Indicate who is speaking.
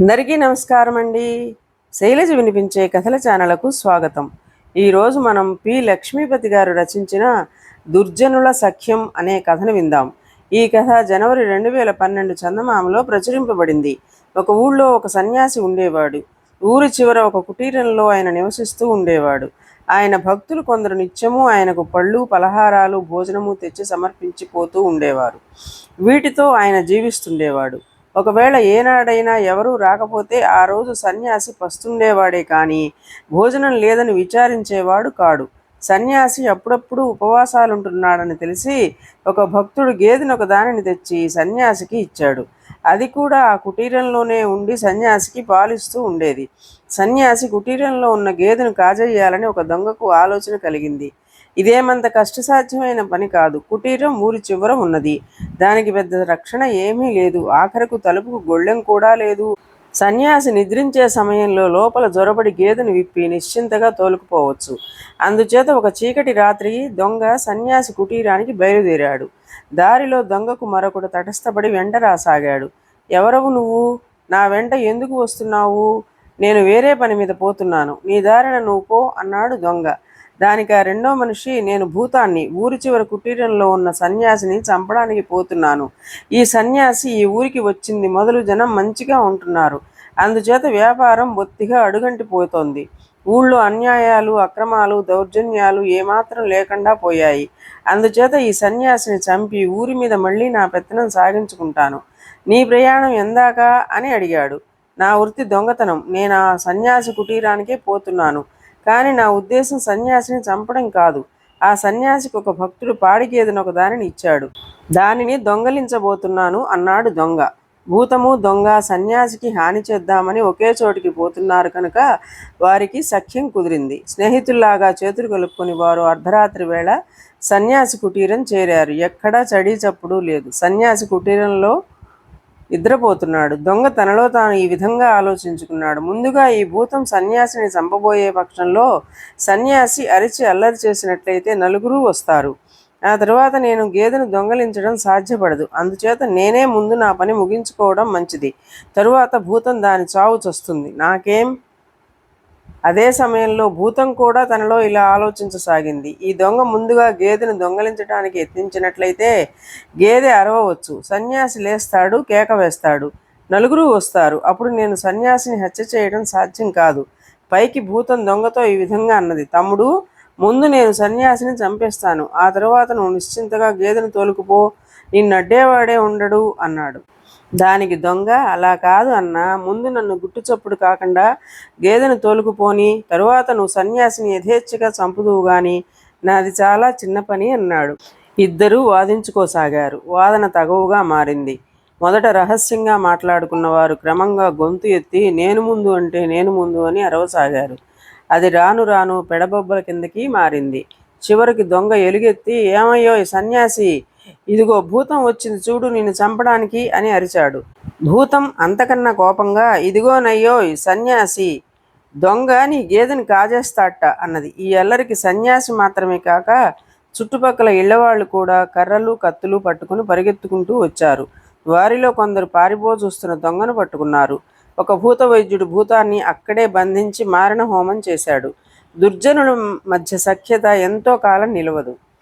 Speaker 1: అందరికీ నమస్కారం అండి. శైలజ వినిపించే కథల ఛానళ్ళకు స్వాగతం. ఈరోజు మనం పి. లక్ష్మీపతి గారు రచించిన దుర్జనుల సఖ్యం అనే కథను విందాం. ఈ కథ జనవరి రెండు వేల పన్నెండు చందమామలో ప్రచురింపబడింది. ఒక ఊళ్ళో ఒక సన్యాసి ఉండేవాడు. ఊరి చివర ఒక కుటీరంలో ఆయన నివసిస్తూ ఉండేవాడు. ఆయన భక్తులు కొందరు నిత్యము ఆయనకు పళ్ళు పలహారాలు భోజనము తెచ్చి సమర్పించిపోతూ ఉండేవారు. వీటితో ఆయన జీవిస్తుండేవాడు. ఒకవేళ ఏనాడైనా ఎవరూ రాకపోతే ఆ రోజు సన్యాసి పస్తుండేవాడే కానీ భోజనం లేదని విచారించేవాడు కాడు. సన్యాసి అప్పుడప్పుడు ఉపవాసాలుంటున్నాడని తెలిసి ఒక భక్తుడు గేదెను ఒక దానిని తెచ్చి సన్యాసికి ఇచ్చాడు. అది కూడా ఆ కుటీరంలోనే ఉండి సన్యాసికి పాలిస్తూ ఉండేది. సన్యాసి కుటీరంలో ఉన్న గేదెను కాజేయాలని ఒక దొంగకు ఆలోచన కలిగింది. ఇదేమంత కష్టసాధ్యమైన పని కాదు. కుటీరం ఊరి చివర ఉన్నది. దానికి పెద్ద రక్షణ ఏమీ లేదు. ఆఖరకు తలుపుకు గొళ్ళెం కూడా లేదు. సన్యాసి నిద్రించే సమయంలో లోపల జొరబడి గేదెను విప్పి నిశ్చింతగా తోలుకుపోవచ్చు. అందుచేత ఒక చీకటి రాత్రి దొంగ సన్యాసి కుటీరానికి బయలుదేరాడు. దారిలో దొంగకు మరొకడు తటస్థపడి వెంట రాసాగాడు. ఎవరవు నువ్వు? నా వెంట ఎందుకు వస్తున్నావు? నేను వేరే పని మీద పోతున్నాను. నీ దారిన నువ్వు పో అన్నాడు దొంగ. దానికి ఆ రెండో మనిషి నేను భూతాన్ని ఊరి చివరి కుటీరంలో ఉన్న సన్యాసిని చంపడానికి పోతున్నాను. ఈ సన్యాసి ఈ ఊరికి వచ్చింది. మొదలు జనం మంచిగా ఉంటున్నారు. అందుచేత వ్యాపారం బొత్తిగా అడుగంటిపోతోంది ఊళ్ళో అన్యాయాలు అక్రమాలు దౌర్జన్యాలు ఏమాత్రం లేకుండా పోయాయి. అందుచేత ఈ సన్యాసిని చంపి ఊరి మీద మళ్ళీ నా పెత్తనం సాగించుకుంటాను. నీ ప్రయాణం ఎందాక? అని అడిగాడు. నా వృత్తి దొంగతనం. నేను ఆ సన్యాసి కుటీరానికే పోతున్నాను. కానీ నా ఉద్దేశం సన్యాసిని చంపడం కాదు. ఆ సన్యాసికి ఒక భక్తుడు పాడిగేదెను ఒక దానిని ఇచ్చాడు. దానిని దొంగలించబోతున్నాను అన్నాడు దొంగ. భూతము దొంగ సన్యాసికి హాని చేద్దామని ఒకే చోటికి పోతున్నారు కనుక వారికి సఖ్యం కుదిరింది. స్నేహితుల్లాగా చేతులు కలుపుకొని వారు అర్ధరాత్రి వేళ సన్యాసి కుటీరం చేరారు. ఎక్కడా చడీ చప్పుడు లేదు. సన్యాసి కుటీరంలో నిద్రపోతున్నాడు. దొంగ తనలో తాను ఈ విధంగా ఆలోచించుకున్నాడు. ముందుగా ఈ భూతం సన్యాసిని చంపబోయే పక్షంలో సన్యాసి అరిచి అల్లరి చేసినట్లయితే నలుగురు వస్తారు. ఆ తర్వాత నేను గేదెను దొంగలించడం సాధ్యపడదు. అందుచేత నేనే ముందు నా పని ముగించుకోవడం మంచిది. తరువాత భూతం దాని చావు చస్తుంది. నాకేం అదే సమయంలో భూతం కూడా తనలో ఇలా ఆలోచించసాగింది. ఈ దొంగ ముందుగా గేదెను దొంగలించడానికి యత్నించినట్లయితే గేదె అరవవచ్చు. సన్యాసి లేస్తాడు కేక వేస్తాడు. నలుగురు వస్తారు. అప్పుడు నేను సన్యాసిని హత్య చేయడం సాధ్యం కాదు. పైకి భూతం దొంగతో ఈ విధంగా అన్నది. తమ్ముడు ముందు నేను సన్యాసిని చంపేస్తాను. ఆ తరువాత నువ్వు నిశ్చింతగా గేదెను తోలుకుపో. నిన్నడ్డేవాడే ఉండడు అన్నాడు. దానికి దొంగ అలా కాదు అన్న. ముందు నన్ను గుట్టు చప్పుడు కాకుండా గేదెను తోలుకుపోని తరువాత నువ్వు సన్యాసిని యథేచ్ఛగా చంపుదువు గాని నాది చాలా చిన్న పని అన్నాడు. ఇద్దరూ వాదించుకోసాగారు. వాదన తగవుగా మారింది. మొదట రహస్యంగా మాట్లాడుకున్నవారు క్రమంగా గొంతు ఎత్తి నేను ముందు అంటే నేను ముందు అని అరవసాగారు. అది రాను రాను పెడబొబ్బల కిందకి మారింది. చివరికి దొంగ ఎలుగెత్తి ఏమయ్యో ఈ సన్యాసి ఇదిగో భూతం వచ్చింది చూడు నిన్ను చంపడానికి అని అరిచాడు. భూతం అంతకన్నా కోపంగా ఇదిగోనయ్యో సన్యాసి. దొంగ నీ గేదెని కాజేస్తాట అన్నది. ఈ అల్లరికి సన్యాసి మాత్రమే కాక చుట్టుపక్కల ఇళ్ళవాళ్ళు కూడా కర్రలు కత్తులు పట్టుకుని పరిగెత్తుకుంటూ వచ్చారు. వారిలో కొందరు పారిపో చూస్తున్న దొంగను పట్టుకున్నారు. ఒక భూత వైద్యుడు భూతాన్ని అక్కడే బంధించి మారణ హోమం చేశాడు. దుర్జనుల మధ్య సఖ్యత ఎంతో కాలం నిలవదు.